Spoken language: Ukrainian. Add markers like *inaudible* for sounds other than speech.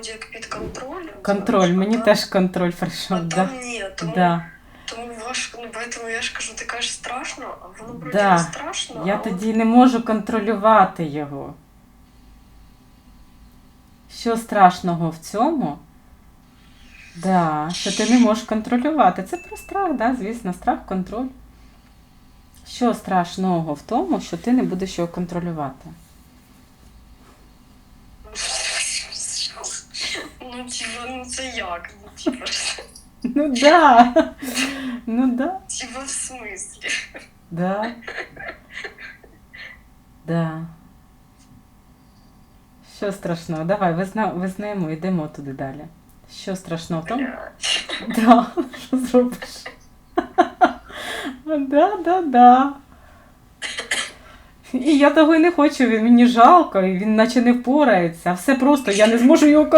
вроді під контролем. Контроль, мені а теж контроль А прийшов. Да. там ні, тому, Да. тому важко, ну поэтому я ж кажу, ти кажеш страшно, а воно вроді Да. не страшно. Я а от тоді не можу контролювати його. Що страшного в цьому? Да, що ти не можеш контролювати. Це про страх, да, звісно, страх, контроль. Що страшного в тому, що ти не будеш його контролювати? Ну, типа, ну це як? Ну, типа, *laughs* Ну да. *laughs* Ну да. типа в смислі? Да. Да. Що страшного? Давай, визна... визнаємо, йдемо туди далі. Що страшного в тому? Блядь. Да, *laughs* що зробиш? Да, да, да. І я того і не хочу, він мені жалко, і він наче не впорається. Все просто, я не зможу його